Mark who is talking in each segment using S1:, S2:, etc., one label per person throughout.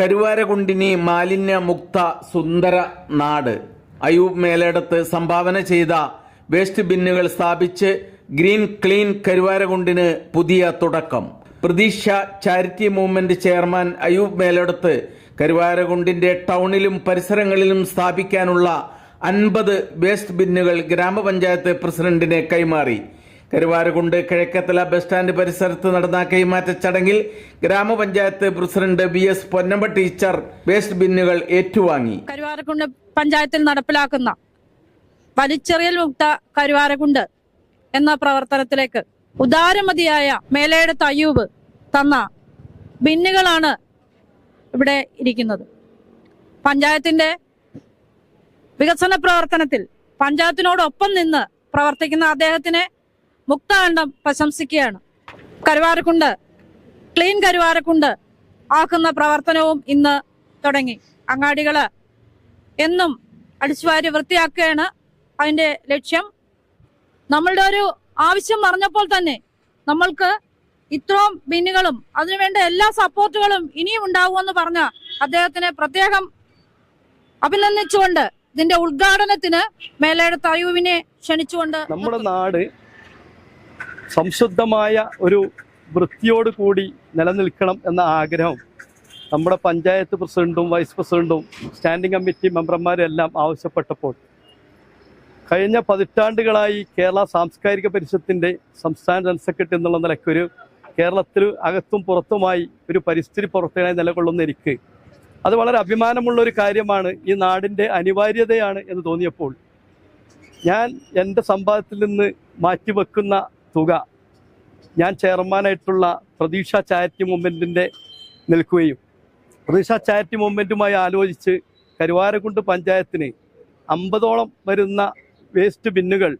S1: കരുവാരകുണ്ടിനി മാലിന്യമുക്ത സുന്ദര നാട്. അയൂബ് മേലേടത്ത് സംഭാവന ചെയ്ത വേസ്റ്റ് ബിന്നുകൾ സ്ഥാപിച്ച് ഗ്രീൻ ക്ലീൻ കരുവാരകുണ്ടിന് പുതിയ തുടക്കം. Pratheeksha charity movement chairman Ayoob Meledath കരുവാരകുണ്ടിന്റെ ടൗണിലും പരിസരങ്ങളിലും സ്ഥാപിക്കാനുള്ള അൻപത് വേസ്റ്റ് ബിന്നുകൾ ഗ്രാമപഞ്ചായത്ത് പ്രസിഡന്റിനെ കൈമാറി. കരുവാരകുണ്ട് കിഴക്കത്തല ബസ് സ്റ്റാൻഡ് പരിസരത്ത് നടന്ന കൈമാറ്റ ചടങ്ങിൽ ഗ്രാമപഞ്ചായത്ത് president B S Ponnamba teacher waste ബിന്നുകൾ ഏറ്റുവാങ്ങി.
S2: കരുവാരക്കുണ്ട് പഞ്ചായത്തിൽ നടപ്പിലാക്കുന്ന വലിച്ചെറിയൽ മുക്ത കരുവാരക്കുണ്ട് എന്ന പ്രവർത്തനത്തിലേക്ക് ഉദാരമതിയായ മേലയുടെ തയ്യൂബ് തന്ന ബിന്നുകളാണ് ഇവിടെ ഇരിക്കുന്നത്. പഞ്ചായത്തിന്റെ വികസന പ്രവർത്തനത്തിൽ പഞ്ചായത്തിനോടൊപ്പം നിന്ന് പ്രവർത്തിക്കുന്ന അദ്ദേഹത്തിനെ മുക്താകണ്ഠം പ്രശംസിക്കുകയാണ്. കരുവാരക്കുണ്ട് ക്ലീൻ കരുവാരക്കുണ്ട് ആക്കുന്ന പ്രവർത്തനവും ഇന്ന് തുടങ്ങി. അങ്ങാടികൾ എന്നും അടിച്ചുവാരി വൃത്തിയാക്കുകയാണ് അതിന്റെ ലക്ഷ്യം. നമ്മളുടെ ഒരു ആവശ്യം പറഞ്ഞപ്പോൾ തന്നെ നമ്മൾക്ക് ഇത്രയും ബിന്നുകളും അതിനുവേണ്ട എല്ലാ സപ്പോർട്ടുകളും ഇനിയും ഉണ്ടാകുമെന്ന് പറഞ്ഞ അദ്ദേഹത്തിനെ പ്രത്യേകം അഭിനന്ദിച്ചുകൊണ്ട് ഇതിന്റെ ഉദ്ഘാടനത്തിന് മേലയുടെ തയുവിനെ ക്ഷണിച്ചുകൊണ്ട്
S3: നമ്മുടെ നാട് സംശുദ്ധമായ ഒരു വൃത്തിയോട് കൂടി നിലനിൽക്കണം എന്ന ആഗ്രഹം നമ്മുടെ പഞ്ചായത്ത് പ്രസിഡന്റും വൈസ് പ്രസിഡന്റും സ്റ്റാൻഡിംഗ് കമ്മിറ്റി മെമ്പർമാരും എല്ലാം ആവശ്യപ്പെട്ടപ്പോൾ കഴിഞ്ഞ പതിറ്റാണ്ടുകളായി കേരള സാംസ്കാരിക പരിഷത്തിന്റെ സംസ്ഥാന ജനറൽ സെക്രട്ടറി എന്നുള്ള നിലയ്ക്ക് ഒരു കേരളത്തിൽ അകത്തും പുറത്തുമായി ഒരു പരിസ്ഥിതി പ്രവർത്തകനായി നിലകൊള്ളുന്ന എനിക്ക് അത് വളരെ അഭിമാനമുള്ള ഒരു കാര്യമാണ്. ഈ നാടിന്റെ അനിവാര്യതയാണ് എന്ന് തോന്നിയപ്പോൾ ഞാൻ എന്റെ സമ്പാദത്തിൽ നിന്ന് മാറ്റിവെക്കുന്ന തുക ഞാൻ ചെയർമാനായിട്ടുള്ള പ്രതീക്ഷ ചാരിറ്റി മൂവ്മെന്റിന്റെ നിൽക്കുകയും പ്രതീക്ഷ ചാരിറ്റി മൂവ്മെന്റുമായി ആലോചിച്ച് കരുവാരക്കുണ്ട് പഞ്ചായത്തിന് അമ്പതോളം വരുന്ന വേസ്റ്റ് ബിന്നുകൾ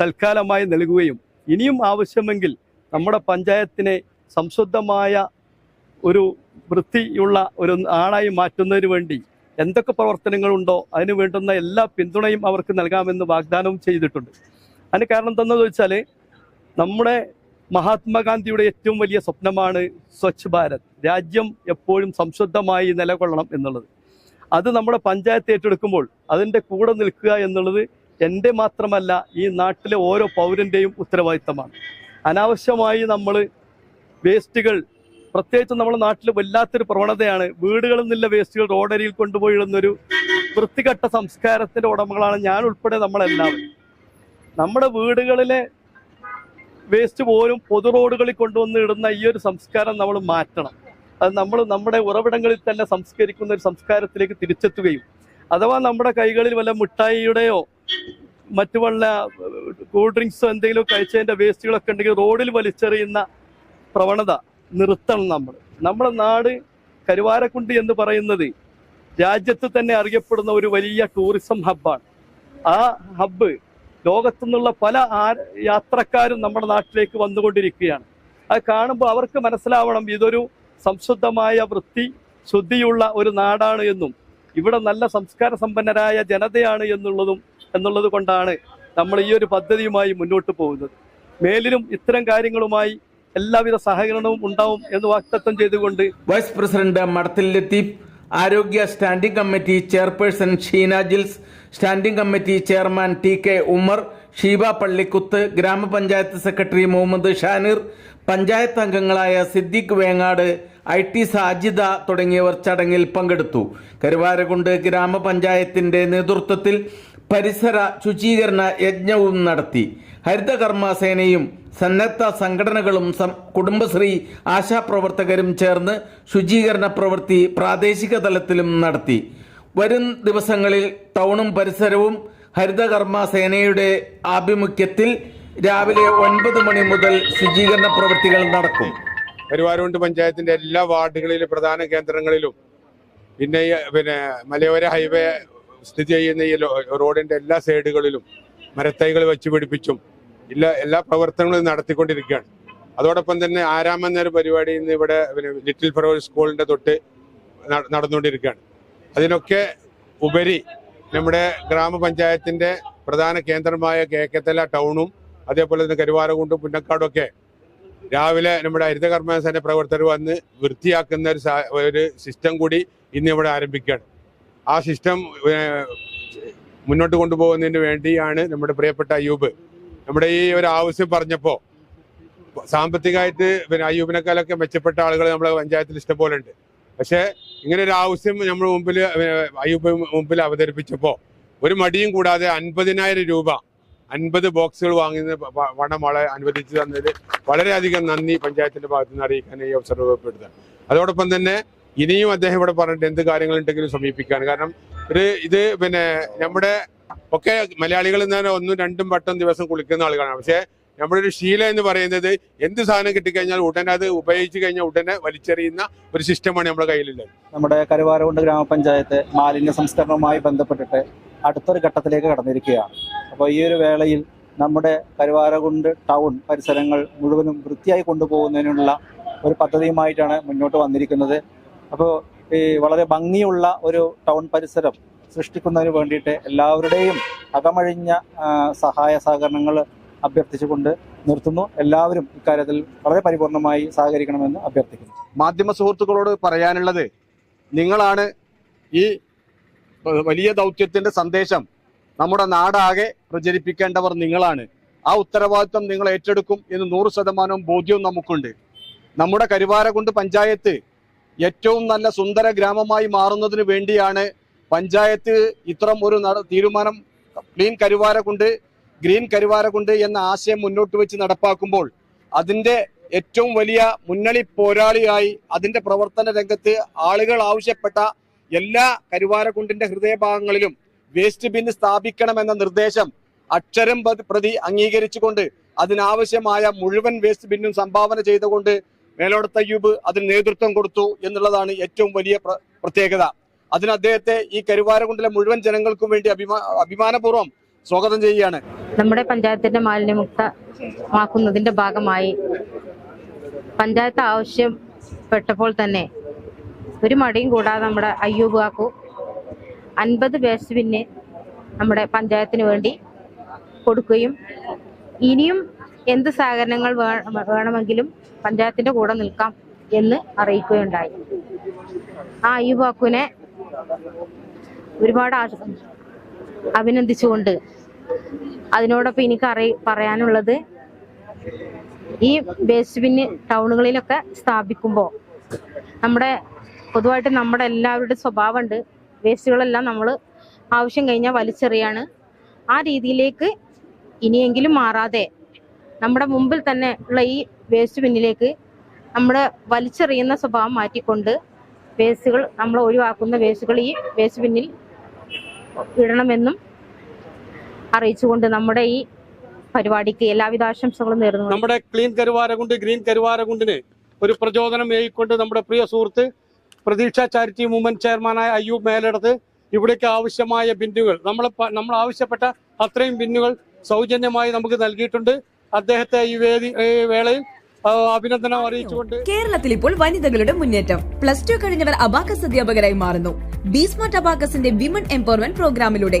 S3: തൽക്കാലമായി നൽകുകയും ഇനിയും ആവശ്യമെങ്കിൽ നമ്മുടെ പഞ്ചായത്തിനെ സംശുദ്ധമായ ഒരു വൃത്തിയുള്ള ഒരു ആളായി മാറ്റുന്നതിന് വേണ്ടി എന്തൊക്കെ പ്രവർത്തനങ്ങളുണ്ടോ അതിന് വേണ്ടുന്ന എല്ലാ പിന്തുണയും അവർക്ക് നൽകാമെന്ന് വാഗ്ദാനവും ചെയ്തിട്ടുണ്ട്. അതിന് കാരണം എന്താണെന്ന് വെച്ചാൽ നമ്മുടെ മഹാത്മാഗാന്ധിയുടെ ഏറ്റവും വലിയ സ്വപ്നമാണ് സ്വച്ഛ് ഭാരത്. രാജ്യം എപ്പോഴും സംശുദ്ധമായി നിലകൊള്ളണം എന്നുള്ളത്. അത് നമ്മുടെ പഞ്ചായത്ത് ഏറ്റെടുക്കുമ്പോൾ അതിന്റെ കൂടെ നിൽക്കുക എന്നുള്ളത് എന്റെ മാത്രമല്ല ഈ നാട്ടിലെ ഓരോ പൗരന്റെയും ഉത്തരവാദിത്തമാണ്. അനാവശ്യമായി നമ്മൾ വേസ്റ്റുകൾ പ്രത്യേകിച്ച് നമ്മുടെ നാട്ടിൽ വല്ലാത്തൊരു പ്രവണതയാണ് വീടുകളിൽ നിന്നുള്ള വേസ്റ്റുകൾ റോഡരിയിൽ കൊണ്ടുപോയി ഇടുന്നൊരു വൃത്തികെട്ട സംസ്കാരത്തിന്റെ ഉടമകളാണ് ഞാൻ ഉൾപ്പെടെ നമ്മളെല്ലാവരും. നമ്മുടെ വീടുകളിലെ വേസ്റ്റ് പോലും പൊതു റോഡുകളിൽ കൊണ്ടുവന്ന് ഇടുന്ന ഈ ഒരു സംസ്കാരം നമ്മൾ മാറ്റണം. അത് നമ്മൾ നമ്മുടെ ഉറവിടങ്ങളിൽ തന്നെ സംസ്കരിക്കുന്ന ഒരു സംസ്കാരത്തിലേക്ക് തിരിച്ചെത്തുകയും അഥവാ നമ്മുടെ കൈകളിൽ വല്ല മിഠായിയുടെയോ മറ്റു വല്ല കൂൾ ഡ്രിങ്ക്സോ എന്തെങ്കിലും കഴിച്ചതിന്റെ വേസ്റ്റുകളൊക്കെ ഉണ്ടെങ്കിൽ റോഡിൽ വലിച്ചെറിയുന്ന പ്രവണത നിർത്തണം നമ്മൾ. നമ്മുടെ നാട് കരുവാരക്കുണ്ട് എന്ന് പറയുന്നത് രാജ്യത്ത് തന്നെ അറിയപ്പെടുന്ന ഒരു വലിയ ടൂറിസം ഹബ്ബാണ് ആ ഹബ്ബ് ലോകത്തു നിന്നുള്ള പല യാത്രക്കാരും നമ്മുടെ നാട്ടിലേക്ക് വന്നുകൊണ്ടിരിക്കുകയാണ്. അത് കാണുമ്പോൾ അവർക്ക് മനസ്സിലാവണം ഇതൊരു സംശുദ്ധമായ വൃത്തി ശുദ്ധിയുള്ള ഒരു നാടാണ് എന്നും ഇവിടെ നല്ല സംസ്കാര സമ്പന്നരായ ജനതയാണ് എന്നുള്ളതും എന്നുള്ളത് കൊണ്ടാണ് നമ്മൾ ഈ ഒരു പദ്ധതിയുമായി മുന്നോട്ട് പോകുന്നത്. മേലിലും ഇത്തരം കാര്യങ്ങളുമായി എല്ലാവിധ സഹകരണവും ഉണ്ടാവും എന്ന് വാക്തത്വം ചെയ്തുകൊണ്ട്
S1: വൈസ് പ്രസിഡന്റ് മടത്തിൽ ലത്തീഫ് ആരോഗ്യ standing committee chairperson Sheena Jils standing committee chairman T K Umar Sheeba Pallikuth ഗ്രാമപഞ്ചായത്ത് സെക്രട്ടറി മുഹമ്മദ് ഷാനിർ പഞ്ചായത്ത് അംഗങ്ങളായ സിദ്ദിഖ് വേങ്ങാട് ഐ ടി സാജിദ തുടങ്ങിയവർ ചടങ്ങിൽ പങ്കെടുത്തു. കരുവാരകുണ്ട് ഗ്രാമപഞ്ചായത്തിന്റെ നേതൃത്വത്തിൽ പരിസര ശുചീകരണ യജ്ഞവും നടത്തി. ഹരിതകർമ്മ സേനയും സന്നദ്ധ സംഘടനകളും കുടുംബശ്രീ ആശാപ്രവർത്തകരും ചേർന്ന് ശുചീകരണ പ്രവൃത്തി പ്രാദേശിക തലത്തിലും നടത്തി. വരും ദിവസങ്ങളിൽ ടൗണും പരിസരവും ഹരിതകർമ്മ സേനയുടെ ആഭിമുഖ്യത്തിൽ രാവിലെ ഒൻപത് മണി മുതൽ ശുചീകരണ പ്രവൃത്തികൾ നടക്കും.
S4: കരുവാരുണ്ട് പഞ്ചായത്തിന്റെ എല്ലാ വാർഡുകളിലും പ്രധാന കേന്ദ്രങ്ങളിലും പിന്നെ പിന്നെ മലയോര ഹൈവേ സ്ഥിതി ചെയ്യുന്ന ഈ റോഡിന്റെ എല്ലാ സൈഡുകളിലും മരത്തൈകൾ വെച്ച് പിടിപ്പിച്ചും എല്ലാ എല്ലാ പ്രവർത്തനങ്ങളും നടത്തിക്കൊണ്ടിരിക്കുകയാണ്. അതോടൊപ്പം തന്നെ ആരാമെന്നൊരു പരിപാടി ഇന്ന് ഇവിടെ ലിറ്റിൽ ഫ്ലവർ സ്കൂളിന്റെ തൊട്ട് നടന്നുകൊണ്ടിരിക്കുകയാണ്. അതിനൊക്കെ ഉപരി നമ്മുടെ ഗ്രാമപഞ്ചായത്തിന്റെ പ്രധാന കേന്ദ്രമായ കേക്കത്തല ടൗണും അതേപോലെ തന്നെ കരുവാരകുണ്ടും പുന്നക്കാടും ഒക്കെ രാവിലെ നമ്മുടെ ഹരിതകർമ്മസേന പ്രവർത്തകർ വന്ന് വൃത്തിയാക്കുന്ന ഒരു ഒരു സിസ്റ്റം കൂടി ഇന്ന് ഇവിടെ ആരംഭിക്കുകയാണ്. ആ സിസ്റ്റം മുന്നോട്ട് കൊണ്ടുപോകുന്നതിന് വേണ്ടിയാണ് നമ്മുടെ പ്രിയപ്പെട്ട അയ്യൂബ്. നമ്മുടെ ഈ ഒരു ആവശ്യം പറഞ്ഞപ്പോൾ സാമ്പത്തികമായിട്ട് പിന്നെ അയ്യൂബിനെക്കാളൊക്കെ മെച്ചപ്പെട്ട ആളുകൾ നമ്മുടെ പഞ്ചായത്തിൽ ഇഷ്ടംപോലെ ഉണ്ട്. പക്ഷേ ഇങ്ങനെ ഒരു ആവശ്യം നമ്മൾ മുമ്പിൽ അയ്യൂബ് മുമ്പിൽ അവതരിപ്പിച്ചപ്പോൾ ഒരു മടിയും കൂടാതെ അൻപതിനായിരം രൂപ അൻപത് ബോക്സുകൾ വാങ്ങുന്ന പണം വളരെ അനുവദിച്ചു തന്നതിൽ വളരെയധികം നന്ദി പഞ്ചായത്തിന്റെ ഭാഗത്ത് നിന്ന് അറിയിക്കാൻ ഈ അവസരം ഉപയോഗപ്പെടുത്തുക അതോടൊപ്പം തന്നെ ഇനിയും അദ്ദേഹം ഇവിടെ പറഞ്ഞിട്ട് എന്ത് കാര്യങ്ങളുണ്ടെങ്കിലും സമീപിക്കാൻ കാരണം ഒരു ഇത് പിന്നെ നമ്മുടെ ഒക്കെ മലയാളികൾ തന്നെ ഒന്നും രണ്ടും വട്ടം ദിവസം കുളിക്കുന്ന ആളുകളാണ്. പക്ഷേ നമ്മുടെ ഒരു ശീലം എന്ന് പറയുന്നത് എന്ത് സാധനം കിട്ടിക്കഴിഞ്ഞാൽ ഉടനെ അത് ഉപയോഗിച്ച് കഴിഞ്ഞാൽ ഉടനെ വലിച്ചെറിയുന്ന ഒരു സിസ്റ്റമാണ് നമ്മുടെ കയ്യിലുള്ളത്.
S5: നമ്മുടെ കരുവാരകുണ്ട് ഗ്രാമപഞ്ചായത്ത് മാലിന്യ സംസ്കരണവുമായി ബന്ധപ്പെട്ടിട്ട് അടുത്തൊരു ഘട്ടത്തിലേക്ക് കടന്നിരിക്കുകയാണ്. അപ്പോൾ ഈ ഒരു വേളയിൽ നമ്മുടെ കരുവാരകുണ്ട് ടൗൺ പരിസരങ്ങൾ മുഴുവനും വൃത്തിയായി കൊണ്ടുപോകുന്നതിനുള്ള ഒരു പദ്ധതിയുമായിട്ടാണ് മുന്നോട്ട് വന്നിരിക്കുന്നത്. അപ്പോൾ ഈ വളരെ ഭംഗിയുള്ള ഒരു ടൗൺ പരിസരം സൃഷ്ടിക്കുന്നതിന് വേണ്ടിയിട്ട് എല്ലാവരുടെയും അകമഴിഞ്ഞ സഹായ സഹകരണങ്ങൾ അഭ്യർത്ഥിച്ചുകൊണ്ട് നിർത്തുന്നു. എല്ലാവരും ഇക്കാര്യത്തിൽ വളരെ പരിപൂർണമായി സഹകരിക്കണമെന്ന് അഭ്യർത്ഥിക്കുന്നു.
S6: മാധ്യമ സുഹൃത്തുക്കളോട് പറയാനുള്ളത് നിങ്ങളാണ് ഈ വലിയ ദൗത്യത്തിന്റെ സന്ദേശം നമ്മുടെ നാടാകെ പ്രചരിപ്പിക്കേണ്ടവർ നിങ്ങളാണ്. ആ ഉത്തരവാദിത്വം നിങ്ങൾ ഏറ്റെടുക്കും എന്ന് നൂറ് ശതമാനവും ബോധ്യവും നമുക്കുണ്ട്. നമ്മുടെ കരുവാരകുണ്ട് പഞ്ചായത്ത് ഏറ്റവും നല്ല സുന്ദര ഗ്രാമമായി മാറുന്നതിന് വേണ്ടിയാണ് പഞ്ചായത്ത് ഇത്തരം ഒരു തീരുമാനം ക്ലീൻ കരുവാരകുണ്ട് ഗ്രീൻ കരുവാരകുണ്ട് എന്ന ആശയം മുന്നോട്ട് വെച്ച് നടപ്പാക്കുമ്പോൾ അതിന്റെ ഏറ്റവും വലിയ മുന്നണി പോരാളിയായി അതിന്റെ പ്രവർത്തന രംഗത്ത് ആളുകൾ ആവശ്യപ്പെട്ട എല്ലാ കരുവാരക്കുണ്ടിന്റെ ഹൃദയഭാഗങ്ങളിലും വേസ്റ്റ് ബിൻ സ്ഥാപിക്കണമെന്ന നിർദ്ദേശം അക്ഷരം പ്രതി അംഗീകരിച്ചുകൊണ്ട് അതിനാവശ്യമായ മുഴുവൻ വേസ്റ്റ് ബിന്നും സംഭാവന ചെയ്തുകൊണ്ട് മേലോടത്ത അയ്യൂബ് അതിന് നേതൃത്വം കൊടുത്തു എന്നുള്ളതാണ് ഏറ്റവും വലിയ പ്രത്യേകത. അതിന് അദ്ദേഹത്തെ ഈ കരുവാരകുണ്ടിലെ മുഴുവൻ ജനങ്ങൾക്കും വേണ്ടി അഭിമാ അഭിമാനപൂർവം സ്വാഗതം ചെയ്യുകയാണ്.
S7: നമ്മുടെ പഞ്ചായത്തിന്റെ മാലിന്യമുക്തമാക്കുന്നതിന്റെ ഭാഗമായി പഞ്ചായത്ത് ആവശ്യപ്പെട്ടപ്പോൾ തന്നെ ഒരു മടിയും കൂടാതെ നമ്മുടെ അയ്യൂബ് കാക്കു അൻപത് വേസ്റ്റ് നമ്മുടെ പഞ്ചായത്തിന് വേണ്ടി കൊടുക്കുകയും ഇനിയും എന്ത് സഹകരണങ്ങൾ വേണമെങ്കിലും പഞ്ചായത്തിന്റെ കൂടെ നിൽക്കാം എന്ന് അറിയിക്കുകയുണ്ടായി. ആ അയ്യൂബ് കാക്കുവിനെ ഒരുപാട് അഭിനന്ദിച്ചുകൊണ്ട് അതിനോടൊപ്പം എനിക്ക് അറി പറയാനുള്ളത് ഈ വേസ്റ്റ് ബിന്ന് ടൗണുകളിലൊക്കെ സ്ഥാപിക്കുമ്പോൾ നമ്മുടെ പൊതുവായിട്ട് നമ്മുടെ എല്ലാവരുടെ സ്വഭാവമുണ്ട്. വേസ്റ്റുകളെല്ലാം നമ്മൾ ആവശ്യം കഴിഞ്ഞാൽ വലിച്ചെറിയാണ്. ആ രീതിയിലേക്ക് ഇനിയെങ്കിലും മാറാതെ നമ്മുടെ മുമ്പിൽ തന്നെ ഉള്ള ഈ വേസ്റ്റ് ബിന്നിലേക്ക് നമ്മൾ വലിച്ചെറിയുന്ന സ്വഭാവം മാറ്റിക്കൊണ്ട് വേസ്റ്റുകൾ നമ്മൾ ഒഴിവാക്കുന്ന വേസ്റ്റുകൾ ഈ വേസ്റ്റ് ബിന്നിൽ ഇടണമെന്നും അറിയിച്ചുകൊണ്ട് നമ്മുടെ ഈ പരിപാടിക്ക് എല്ലാവിധ ആശംസകളും നേരുന്നു.
S6: നമ്മുടെ ക്ലീൻ കരുവാരകുണ്ട് ഗ്രീൻ കരുവാരകുണ്ടിന് ഒരു പ്രചോദനം ഏകിക്കൊണ്ട് നമ്മുടെ പ്രിയ സുഹൃത്ത് പ്രതീക്ഷ ചാരിറ്റി മൂവ്മെന്റ് ചെയർമാനായ അയ്യൂബ് മേലെടുത്ത് ഇവിടേക്ക് ആവശ്യമായ ബിന്നുകൾ നമ്മൾ നമ്മൾ ആവശ്യപ്പെട്ട അത്രയും ബിന്നുകൾ സൗജന്യമായി നമുക്ക് നൽകിയിട്ടുണ്ട്. അദ്ദേഹത്തെ ഈ വേദി വേളയിൽ അഭിനന്ദനം അറിയിച്ചുകൊണ്ട്
S8: കേരളത്തിൽ ഇപ്പോൾ വനിതകളുടെ മുന്നേറ്റം. പ്ലസ് ടു കഴിഞ്ഞവർ അബാക്കസ് അധ്യാപകരായി മാറുന്നു. ബീസ്മാർട്ട് അബാക്കസിന്റെ വിമൻ എംപവർമെന്റ് പ്രോഗ്രാമിലൂടെ